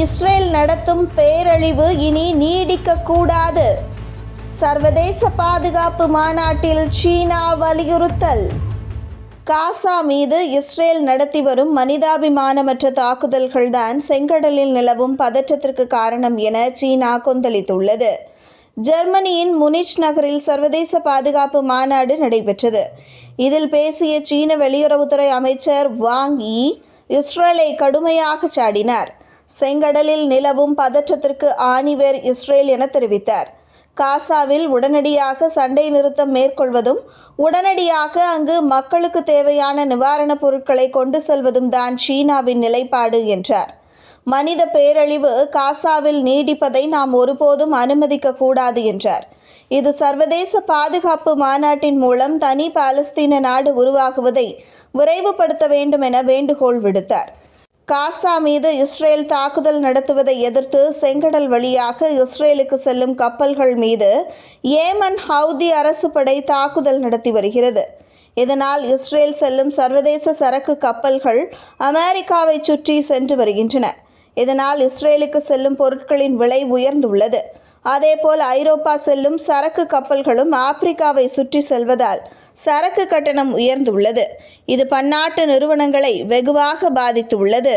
Israel நடத்தும் பேரழிவு இனி நீடிக்கக்கூடாது. சர்வதேச பாதுகாப்பு மாநாட்டில் சீனா வலியுறுத்தல். காசா மீது இஸ்ரேல் நடத்தி வரும் மனிதாபிமானமற்ற தாக்குதல்கள்தான் செங்கடலில் நிலவும் பதற்றத்திற்கு காரணம் என சீனா கொந்தளித்துள்ளது. ஜெர்மனியின் முனிச் நகரில் சர்வதேச பாதுகாப்பு மாநாடு நடைபெற்றது. இதில் பேசிய சீன வெளியுறவுத்துறை அமைச்சர் வாங் இ இஸ்ரேலை கடுமையாக சாடினார். செங்கடலில் நிலவும் பதற்றத்திற்கு ஆணிவேர் இஸ்ரேல் என தெரிவித்தார். காசாவில் உடனடியாக சண்டை நிறுத்தம் மேற்கொள்வதும் உடனடியாக அங்கு மக்களுக்கு தேவையான நிவாரணப் பொருட்களை கொண்டு செல்வதும் தான் சீனாவின் நிலைப்பாடு என்றார். மனித பேரழிவு காசாவில் நீடிப்பதை நாம் ஒருபோதும் அனுமதிக்க கூடாது என்றார். இது சர்வதேச பாதுகாப்பு மாநாட்டின் மூலம் தனி பாலஸ்தீன நாடு உருவாகுவதை விரைவுபடுத்த வேண்டும் என வேண்டுகோள் விடுத்தார். காசா மீது இஸ்ரேல் தாக்குதல் நடத்துவதை எதிர்த்து செங்கடல் வழியாக இஸ்ரேலுக்கு செல்லும் கப்பல்கள் மீது ஏமன் ஹவுதி அரசு படை தாக்குதல் நடத்தி வருகிறது. இதனால் இஸ்ரேல் செல்லும் சர்வதேச சரக்கு கப்பல்கள் அமெரிக்காவை சுற்றி சென்று வருகின்றன. இதனால் இஸ்ரேலுக்கு செல்லும் பொருட்களின் விலை உயர்ந்துள்ளது. அதேபோல் ஐரோப்பா செல்லும் சரக்கு கப்பல்களும் ஆப்பிரிக்காவை சுற்றி செல்வதால் சரக்கு கட்டணம் உயர்ந்துள்ளது. இது பன்னாட்டு நிறுவனங்களை வெகுவாக பாதித்துள்ளது.